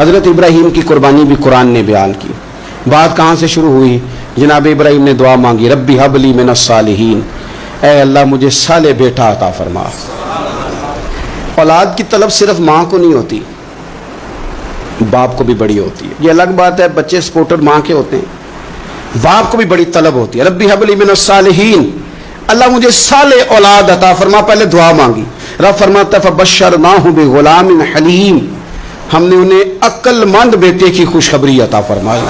حضرت ابراہیم کی قربانی بھی قرآن نے بیان کی۔ بات کہاں سے شروع ہوئی؟ جناب ابراہیم نے دعا مانگی، ربی حبلی من الصالحین۔ اے اللہ، مجھے صالح بیٹا عطا فرما۔ اولاد کی طلب صرف ماں کو نہیں ہوتی، باپ کو بھی بڑی ہوتی ہے۔ یہ الگ بات ہے، بچے سپورٹر ماں کے ہوتے ہیں۔ باپ کو بھی بڑی طلب ہوتی ہے۔ ربی حبلی من الصالحین۔ اللہ مجھے صالح اولاد عطا فرما، پہلے دعا مانگی۔ رب فرماتا فبشر ماں ہوں بے غلام حلیم ہم نے انہیں عقل مند بیٹے کی خوشخبری عطا فرمائی۔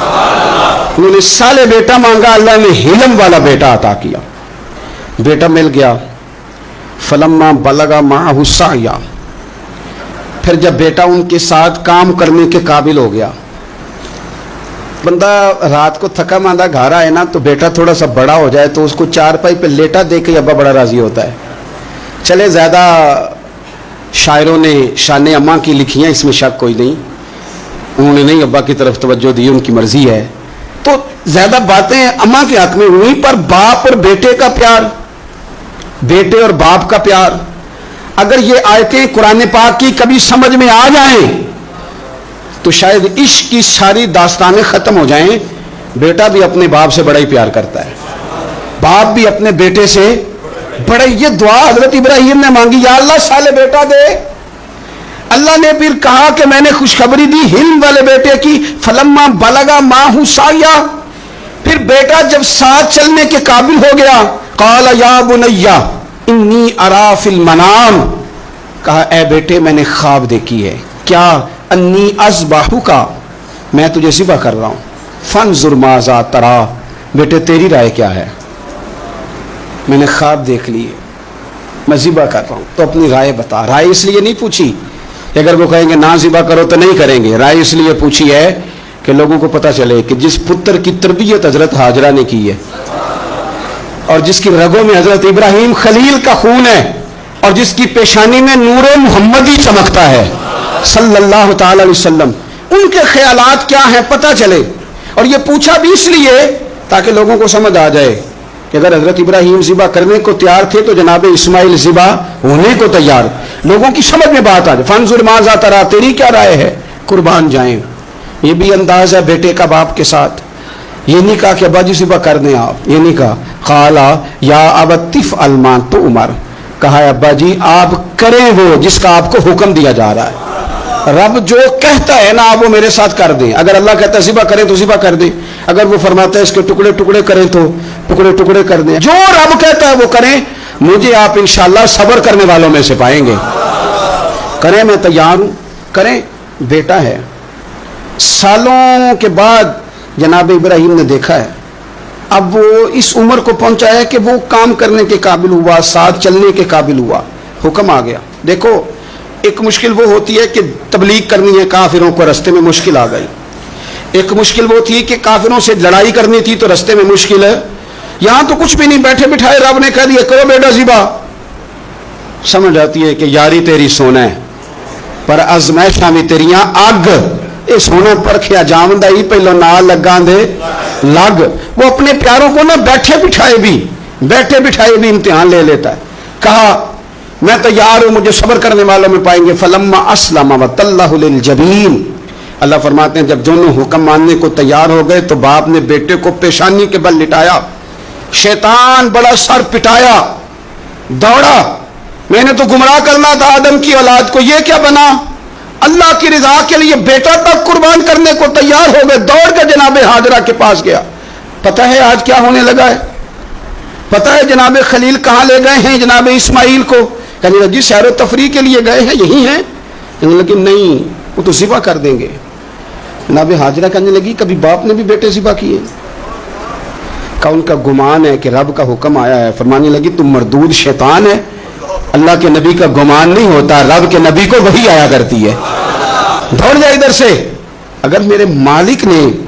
انہوں نے سالے بیٹا مانگا، اللہ نے حلم والا بیٹا عطا کیا۔ بیٹا مل گیا۔ فلما بلگا ماں حسا پھر جب بیٹا ان کے ساتھ کام کرنے کے قابل ہو گیا۔ بندہ رات کو تھکا ماندہ گھر آئے نا، تو بیٹا تھوڑا سا بڑا ہو جائے تو اس کو چار پائی پہ لیٹا دیکھ کے ابا بڑا راضی ہوتا ہے۔ چلے زیادہ شاعروں نے شان اماں کی لکھی ہیں اس میں شک کوئی نہیں۔ انہوں نے نہیں، ابا کی طرف توجہ دی، ان کی مرضی ہے۔ تو زیادہ باتیں اماں کے حق میں ہوئی پر باپ اور بیٹے کا پیار۔ بیٹے اور باپ کا پیار۔ اگر یہ آیتیں قرآن پاک کی کبھی سمجھ میں آ جائیں، تو شاید عشق کی ساری داستانیں ختم ہو جائیں۔ بیٹا بھی اپنے باپ سے بڑا ہی پیار کرتا ہے۔ باپ بھی اپنے بیٹے سے بڑے یہ دعا حضرت ابراہیم نے مانگی، یا اللہ سالے بیٹا دے۔ اللہ نے پھر کہا کہ میں نے خوشخبری دی ہلم والے بیٹے کی، فلما بلگا ماں ہوں سایا پھر بیٹا جب ساتھ چلنے کے قابل ہو گیا، قال یا بنیا انی ارا فی المنام۔ کہا، اے بیٹے، میں نے خواب دیکھی ہے۔ کیا انی ازباہو کا میں تجھے ذبح کر رہا ہوں۔ فن ظرمازا ترا۔ بیٹے، تیری رائے کیا ہے؟ میں نے خواب دیکھ لی میں ذبح کر رہا ہوں۔ تو اپنی رائے بتا۔ رائے اس لیے نہیں پوچھی کہ اگر وہ کہیں گے نہ ذبح کرو تو نہیں کریں گے۔ رائے اس لیے پوچھی ہے کہ لوگوں کو پتہ چلے کہ جس پتر کی تربیت حضرت حاجرہ نے کی ہے اور جس کی رگوں میں حضرت ابراہیم خلیل کا خون ہے اور جس کی پیشانی میں نور محمدی چمکتا ہے۔ صلی اللہ تعالی علیہ وسلم۔ ان کے خیالات کیا ہیں پتہ چلے۔ اور یہ پوچھا بھی اس لیے تاکہ لوگوں کو سمجھ آ جائے۔ کہ اگر حضرت ابراہیم ذبح کرنے کو تیار تھے تو جناب اسماعیل ذبح ہونے کو تیار۔ لوگوں کی سمجھ میں بات آ جائے۔ فنزر ماضا ترا، تیری کیا رائے ہے؟ قربان جائیں۔ یہ بھی انداز ہے بیٹے کا باپ کے ساتھ۔ یہ نہیں کہا کہ ابا جی ذبح کر دیں آپ۔ یہ نہیں کہا۔ خالا یا ابتف المان، تو عمر۔ کہا ہے ابا جی آپ کریں وہ جس کا آپ کو حکم دیا جا رہا ہے۔ رب جو کہتا ہے نا، آپ وہ میرے ساتھ کر دیں۔ اگر اللہ کہتا ہے ذبح کریں تو ذبح کر دیں۔ اگر وہ فرماتا ہے اس کے ٹکڑے ٹکڑے کریں تو ٹکڑے ٹکڑے کر دیں۔ جو رب کہتا ہے وہ کریں۔ مجھے آپ انشاءاللہ صبر کرنے والوں میں سے پائیں گے۔ کریں میں تیار ہوں۔ کریں۔ بیٹا ہے۔ سالوں کے بعد جناب ابراہیم نے دیکھا ہے۔ اب وہ اس عمر کو پہنچا ہے کہ وہ کام کرنے کے قابل ہوا، ساتھ چلنے کے قابل ہوا۔ حکم آ گیا۔ دیکھو، ایک مشکل وہ ہوتی ہے کہ تبلیغ کرنی ہے، کافروں کو رستے میں مشکل آ گئی۔ ایک مشکل وہ تھی کہ کافروں سے لڑائی کرنی تھی تو رستے میں مشکل ہے۔ یہاں تو کچھ بھی نہیں، بیٹھے بٹھائے رب نے کہہ دیا، کرو بیٹا زیبا۔ سمجھ آتی ہے کہ یاری تیری سونا ہے، پر ازمائشاں بھی تیریاں اگ۔ یہ سونا پرکھیا جامدہ ہی پہلو نہ لگا دے لگ۔ وہ اپنے پیاروں کو نہ بیٹھے بٹھائے بھی، بیٹھے بٹھائے بھی امتحان لے لیتا ہے۔ کہا، میں تیار ہوں، مجھے صبر کرنے والوں میں پائیں گے۔ فلما اسلم و للجبین۔ اللہ فرماتے ہیں، جب دونوں حکم ماننے کو تیار ہو گئے تو باپ نے بیٹے کو پیشانی کے بل لٹایا۔ شیطان بڑا سر پٹایا، دوڑا۔ میں نے تو گمراہ کرنا تھا آدم کی اولاد کو، یہ کیا بنا؟ اللہ کی رضا کے لیے بیٹا تک قربان کرنے کو تیار ہو گئے، دوڑ کے جناب حاضرہ کے پاس گیا۔ پتہ ہے آج کیا ہونے لگا ہے؟ پتہ ہے جناب خلیل کہاں لے گئے ہیں جناب اسماعیل کو؟ یعنی کہنے جی سیر و تفریح کے لیے گئے ہیں، یہی ہیں؟ یعنی لیکن نہیں، وہ تو ذبح کر دیں گے۔ جناب حاضرہ کہنے لگی، کبھی باپ نے بھی بیٹے ذبح کیے؟ کا ان کا گمان ہے کہ رب کا حکم آیا ہے۔ فرمانے لگی، تم مردود شیطان ہے اللہ کے نبی کا گمان نہیں ہوتا، رب کے نبی کو وہی آیا کرتی ہے۔ دوڑ جائے ادھر سے۔ اگر میرے مالک نے